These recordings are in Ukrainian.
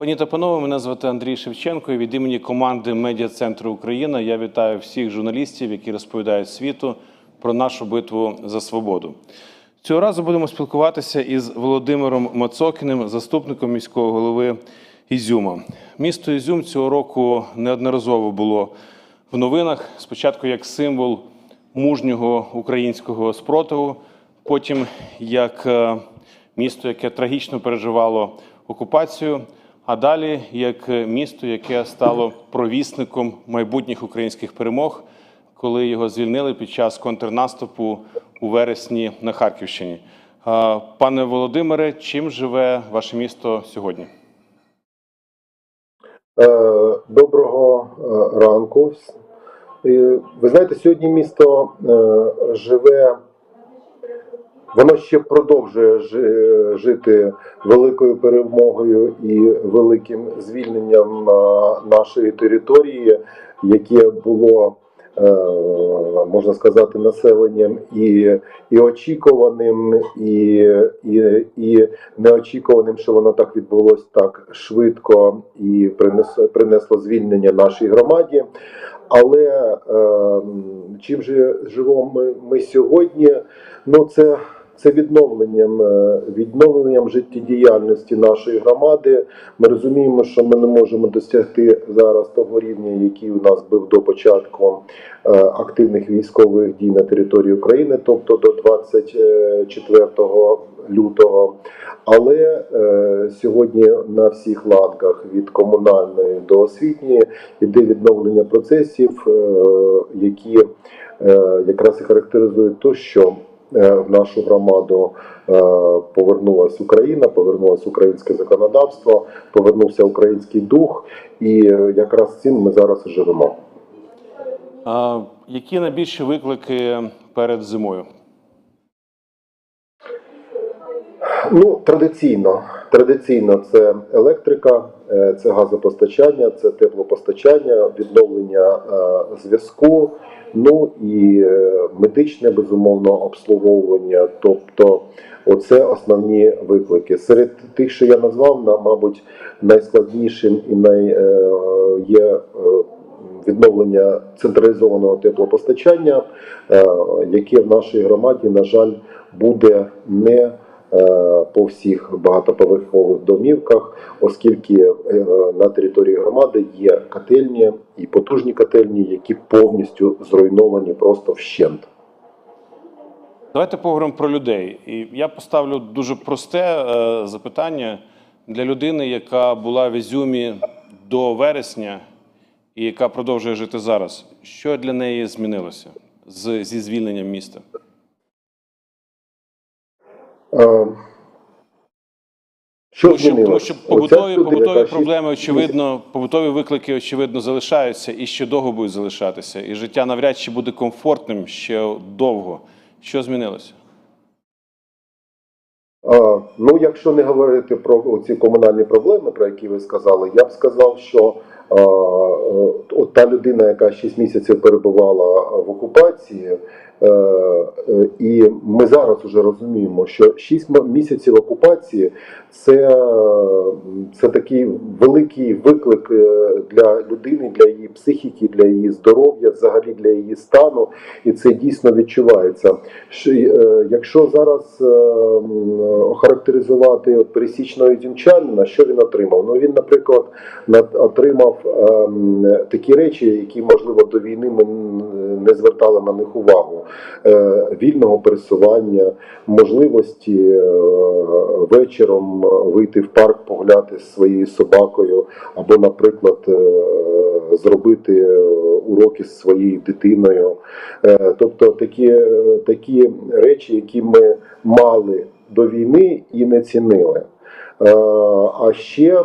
Пані та панове, мене звати Андрій Шевченко. І від імені команди Медіа Центру Україна я вітаю всіх журналістів, які розповідають світу про нашу битву за свободу. Цього разу будемо спілкуватися із Володимиром Мацокіним, заступником міського голови Ізюма. Місто Ізюм цього року неодноразово було в новинах. Спочатку як символ мужнього українського спротиву, потім як е, місто, яке трагічно переживало окупацію, а далі як місто, яке стало провісником майбутніх українських перемог, коли його звільнили під час контрнаступу у вересні на Харківщині. Пане Володимире, чим живе ваше місто сьогодні? Е, Доброго е, ранку. Ви знаєте, сьогодні місто е, живе, воно ще продовжує жити великою перемогою і великим звільненням нашої території, яке було. е, Можна сказати, населенням і, і очікуваним, і, і, і неочікуваним, що воно так відбулось так швидко і принесло, принесло звільнення нашій громаді. Але е, чим же живемо ми, ми сьогодні? Ну це, це відновленням, е, відновленням життєдіяльності нашої громади. Ми розуміємо, що ми не можемо досягти зараз того рівня, який у нас був до початку е, активних військових дій на території України, тобто до 24 лютого. Але е, сьогодні на всіх ланках від комунальної до освітньої іде відновлення процесів, е, які е, якраз і характеризують те, що в нашу громаду е, повернулася Україна, повернулося українське законодавство, повернувся український дух, і е, якраз цим ми зараз і живемо. А які найбільші виклики перед зимою? Ну, традиційно, традиційно це електрика, е, це газопостачання, це теплопостачання, відновлення е, зв'язку, ну і е, медичне безумовно обслуговування. Тобто, оце основні виклики. Серед тих, що я назвав, на мабуть, найскладнішим і най є. Відновлення централізованого теплопостачання, яке в нашій громаді, на жаль, буде не по всіх багатоповерхових домівках, оскільки е, на території громади є котельні і потужні котельні, які повністю зруйновані просто вщент. Давайте поговоримо про людей. І я поставлю дуже просте е, запитання для людини, яка була в Ізюмі до вересня і яка продовжує жити зараз. Що для неї змінилося з, зі звільненням міста? Е, Що Тому що, тому що побутові, побутові проблеми, очевидно, побутові виклики, очевидно, залишаються і ще довго будуть залишатися. І життя навряд чи буде комфортним ще довго. Що змінилося? А, Ну, якщо не говорити про ці комунальні проблеми, про які ви сказали, я б сказав, що а, е, от та людина, яка 6 місяців перебувала в окупації, е, е, і ми зараз вже розуміємо, що 6 місяців окупації це, це такий великий виклик е, для людини, для її психіки, для її здоров'я, взагалі для її стану, і це дійсно відчувається. Е, Якщо зараз е, охарактеризувати пересічного ізюмчанина, що він отримав? Ну він, наприклад, на- отримав ем, такі речі, які можливо до війни ми не звертали на них увагу: Е, вільного пересування, можливості е, вечором вийти в парк погуляти з своєю собакою, або, наприклад, е, зробити е, уроки з своєю дитиною. Е, Тобто такі, е, такі речі, які ми мали до війни і не цінили. Е, А ще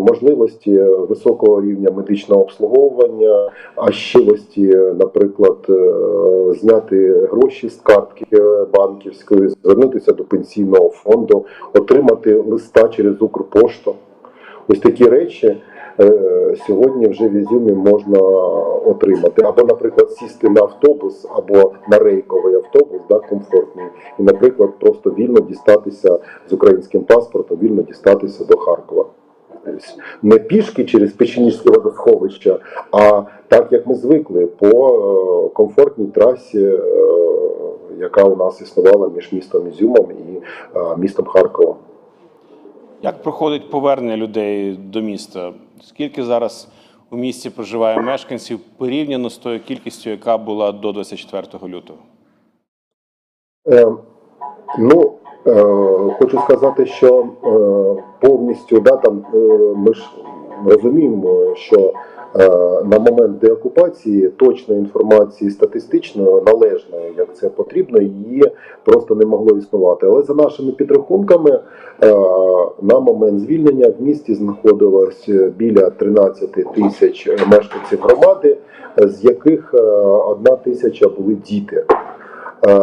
можливості високого рівня медичного обслуговування, а щивості, наприклад, е, зняти гроші з картки банківської, звернутися до пенсійного фонду, отримати листа через Укрпошту. Ось такі речі е, сьогодні вже в Ізюмі можна отримати. Або, наприклад, сісти на автобус або на рейковий автобус, да, комфортний, і, наприклад, просто вільно дістатися з українським паспортом, вільно дістатися до Харкова. не пішки через Печеніжське водосховище, а так як ми звикли по е, комфортній трасі, е, яка у нас існувала між містом Ізюмом і е, містом Харковом. Як проходить повернення людей до міста? Скільки зараз у місті проживає мешканців порівняно з тою кількістю, яка була до 24 лютого? Е, ну, е, хочу сказати, що е, повністю да, там, е, ми ж розуміємо, що на момент деокупації точної інформації статистичної, належної, як це потрібно, її просто не могло існувати. Але за нашими підрахунками, е, на момент звільнення в місті знаходилось біля 13 тисяч мешканців громади, з яких е, одна тисяча були діти. Е,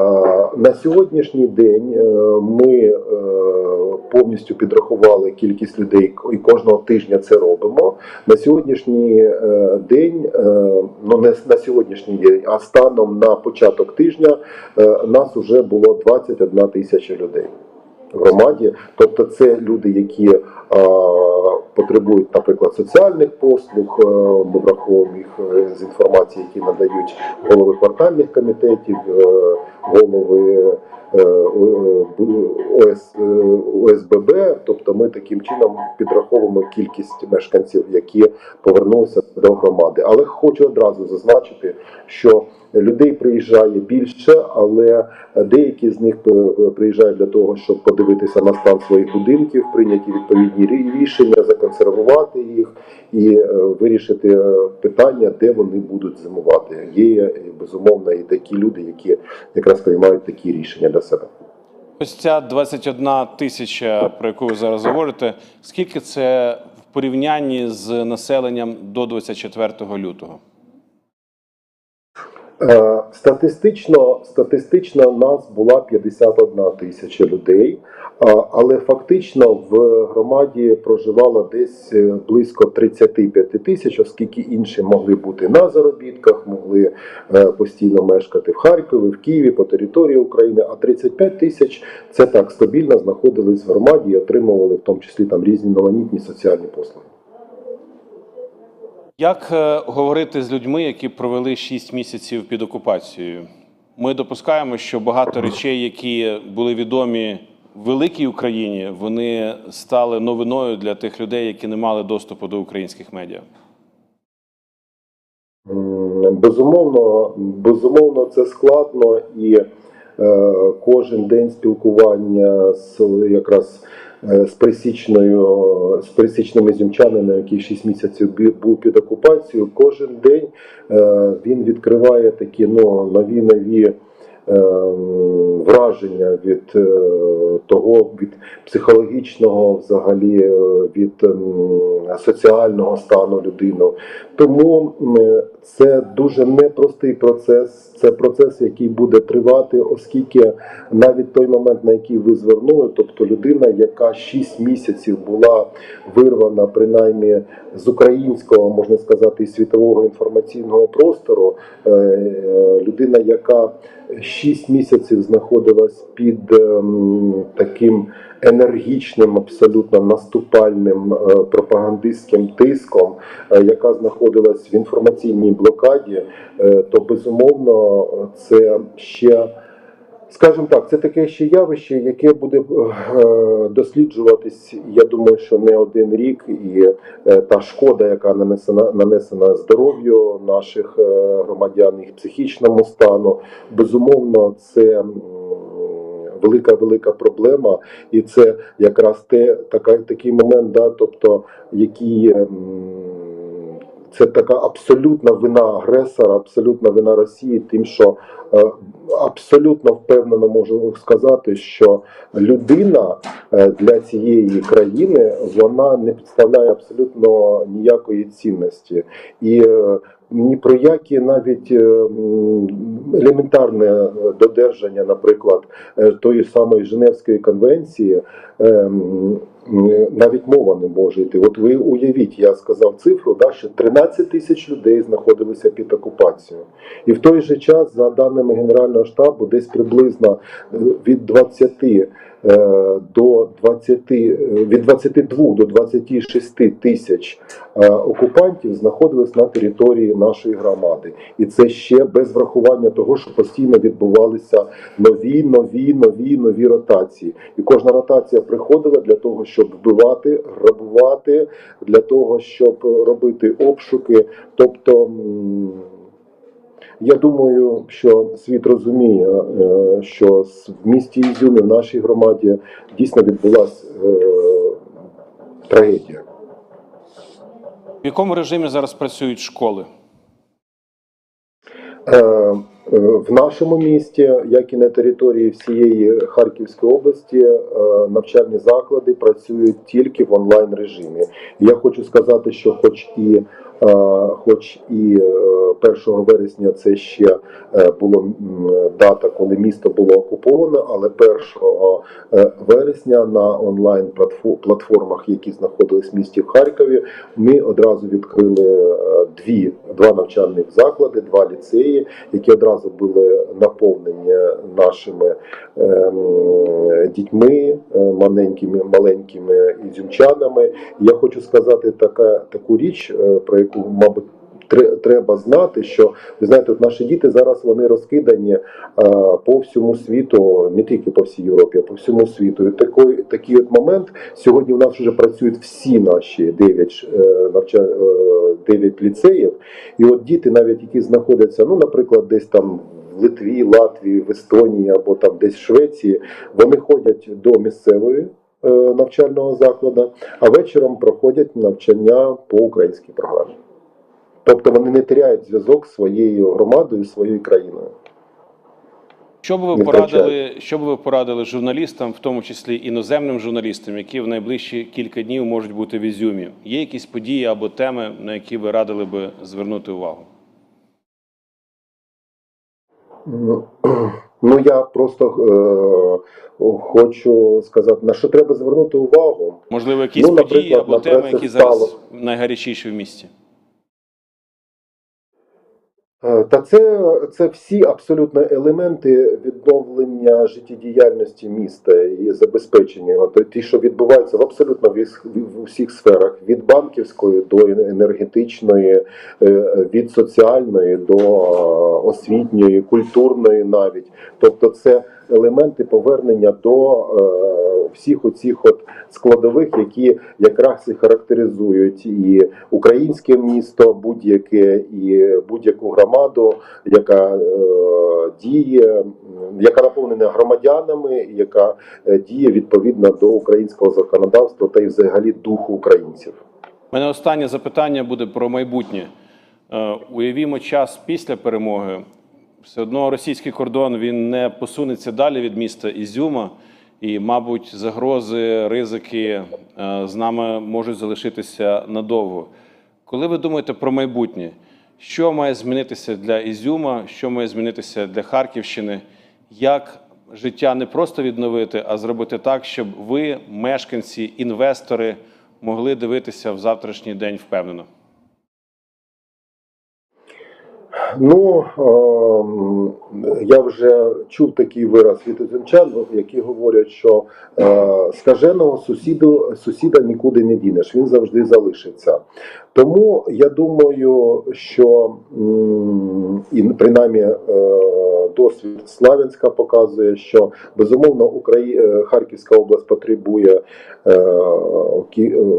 На сьогоднішній день е, ми е, повністю підрахували кількість людей і кожного тижня це робимо. На сьогоднішній е, день, е, ну не на сьогоднішній день, а станом на початок тижня е, нас вже було 21 тисяча людей в громаді. Тобто це люди, які потребують, наприклад, соціальних послуг. Ми враховуємо їх з інформації, які надають голови квартальних комітетів, голови ОС, е, ОСББ. Тобто ми таким чином підраховуємо кількість мешканців, які повернулися до громади. Але хочу одразу зазначити, що людей приїжджає більше, але деякі з них е, приїжджають для того, щоб подивитися на стан своїх будинків, прийняті відповідні рішення, законсервувати їх і е, вирішити е, питання, де вони будуть зимувати. Є е, безумовно і такі люди, які якраз приймають такі рішення для себе. Ось ця 21 тисяча, про яку ви зараз говорите, скільки це в порівнянні з населенням до 24 лютого? Е, Статистично, статистично нас була 51 тисяча людей, але фактично в громаді проживало десь е, близько 35 тисяч, оскільки інші могли бути на заробітках, могли е, постійно мешкати в Харкові, в Києві, по території України. А 35 тисяч це так стабільно знаходились в громаді і отримували в тому числі там різні новонітні соціальні послуги. Як е, говорити з людьми, які провели 6 місяців під окупацією? Ми допускаємо, що багато речей, які були відомі великій Україні, вони стали новиною для тих людей, які не мали доступу до українських медіа. Безумовно, безумовно, це складно і е, кожен день спілкування з якраз з пересічною з пересічними зімчанином, який 6 місяців був під окупацією. Кожен день е, він відкриває такі ну нові нові. Е, Враження від е, того, від психологічного, взагалі, е, від ем, соціального стану людини. Тому це дуже непростий процес. Це процес, який буде тривати, оскільки навіть той момент, на який ви звернули, тобто людина, яка 6 місяців була вирвана принаймні з українського, можна сказати, світового інформаційного простору, е, людина, яка 6 місяців знаходилась під ем, таким енергічним, абсолютно наступальним е, пропагандистським тиском, е, яка знаходилась в інформаційній блокаді, е, то безумовно це ще. Скажімо так, це таке ще явище, яке буде е, досліджуватись, я думаю, що не один рік, і е, та шкода, яка нанесена нанесена здоров'ю наших е, громадян, їх психічному стану, безумовно, це велика велика проблема, і це якраз те така, такий момент, да, тобто який. ем, Це така абсолютна вина агресора, абсолютна вина Росії, тим, що е, абсолютно впевнено можу сказати, що людина е, для цієї країни вона не представляє абсолютно ніякої цінності. І е, ні про які навіть е, елементарне додержання, наприклад, тої самої Женевської конвенції. Навіть мова не може йти. От ви уявіть, я сказав цифру, да, що 13 тисяч людей знаходилися під окупацією. І в той же час, за даними Генерального штабу, десь приблизно е, від 20 е, до 20, е, від 22 до 26 тисяч окупантів знаходились на території нашої громади, і це ще без врахування того, що постійно відбувалися нові, нові, нові, нові ротації. І кожна ротація приходила для того, щоб вбивати, грабувати, для того, щоб робити обшуки. Тобто. Я думаю, що світ розуміє, е, що в місті Ізюмі, в нашій громаді, дійсно відбулася трагедія. В якому режимі зараз працюють школи? Е, е, В нашому місті, як і на території всієї Харківської області, е, навчальні заклади працюють тільки в онлайн режимі. Я хочу сказати, що, хоч і е, хоч і е, 1 вересня це ще е, було дата, коли місто було окуповано, але 1 е, вересня на онлайн платфо- платформах, які знаходились в місті в Харкові, ми одразу відкрили е, дві два навчальних заклади, два ліцеї, які одразу були наповнені нашими дітьми, е, маленькими маленькими ізюмчанами. Я хочу сказати така таку річ, е, про яку мабуть. тре- Треба знати, що ви знаєте, от наші діти зараз вони розкидані е, по всьому світу, не тільки по всій Європі, а по всьому світу. І такий, такий от момент сьогодні у нас вже працюють всі наші 9, е, е, 9 ліцеїв, і от діти, навіть які знаходяться, ну, наприклад, десь там в Литві, Латвії, в Естонії або там десь в Швеції, вони ходять до місцевої навчального закладу, а вечором проходять навчання по українській програмі. Тобто вони не теряють зв'язок з своєю громадою, своєю країною. Що б ви порадили, що б ви порадили журналістам, в тому числі іноземним журналістам, які в найближчі кілька днів можуть бути в Ізюмі? Є якісь події або теми, на які ви радили би звернути увагу? Ну, я просто е, хочу сказати, на що треба звернути увагу. Можливо, якісь Ну, події або теми, які зараз найгарячіші в місті? Е, Та це, це всі абсолютно елементи відновлення життєдіяльності міста і забезпечення його. Ті, що відбуваються в абсолютно в усіх сферах: від банківської до енергетичної, е, від соціальної до е, освітньої, культурної навіть. Тобто, це елементи повернення до всіх оцих от складових, які якраз і характеризують і українське місто, будь-яке і будь-яку громаду, яка е, діє, яка наповнена громадянами, яка е, діє відповідно до українського законодавства та й взагалі духу українців. У мене останнє запитання буде про майбутнє. Е, Уявімо час після перемоги. Все одно російський кордон він не посунеться далі від міста Ізюма, і, мабуть, загрози, ризики е, з нами можуть залишитися надовго. Коли ви думаєте про майбутнє, що має змінитися для Ізюма, що має змінитися для Харківщини? Як життя не просто відновити, а зробити так, щоб ви, мешканці, інвестори, могли дивитися в завтрашній день впевнено? Ну ем, я вже чув такий вираз від озенчан, які говорять, що е, скаженого сусіду сусіда нікуди не дінеш, він завжди залишиться. Тому я думаю, що і принаймні е, досвід Славянська показує, що безумовно Украї... е, Харківська область потребує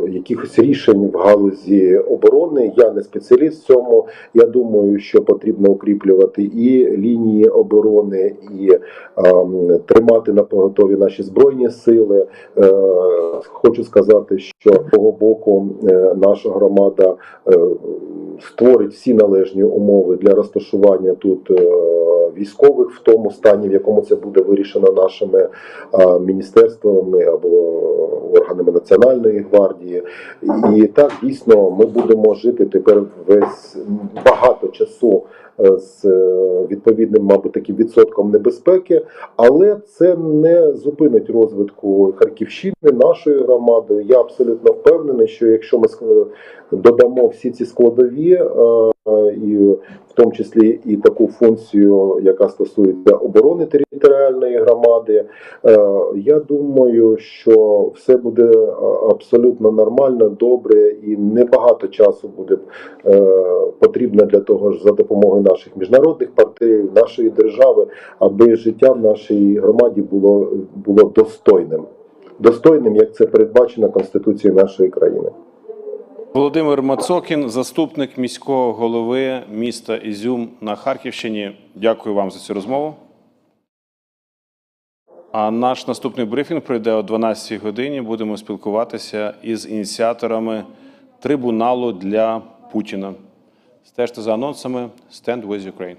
якихось рішень в галузі оборони. Я не спеціаліст в цьому. Я думаю, що потрібно укріплювати і лінії оборони, і ем, тримати на поготові наші збройні сили. Е, хочу сказати, що з того боку е, наша громада е, створить всі належні умови для розташування тут військових в тому стані, в якому це буде вирішено нашими міністерствами або органами національної гвардії. І так дійсно ми будемо жити тепер весь багато часу е, з е, відповідним, мабуть, таким відсотком небезпеки, але це не зупинить розвитку Харківщини, нашої громади. Я абсолютно впевнений, що якщо ми додамо всі ці складові, е, і в тому числі і таку функцію, яка стосується оборони територіальної громади. Е, Я думаю, що все буде е, абсолютно нормально, добре, і небагато часу буде е, потрібно для того ж за допомогою наших міжнародних партнерів, нашої держави, аби життя в нашій громаді було, було достойним. Достойним, як це передбачено Конституцією нашої країни. Володимир Мацокін, заступник міського голови міста Ізюм на Харківщині. Дякую вам за цю розмову. А наш наступний брифінг пройде о 12-й годині. Будемо спілкуватися із ініціаторами трибуналу для Путіна. Стежте за анонсами. Stand with Ukraine.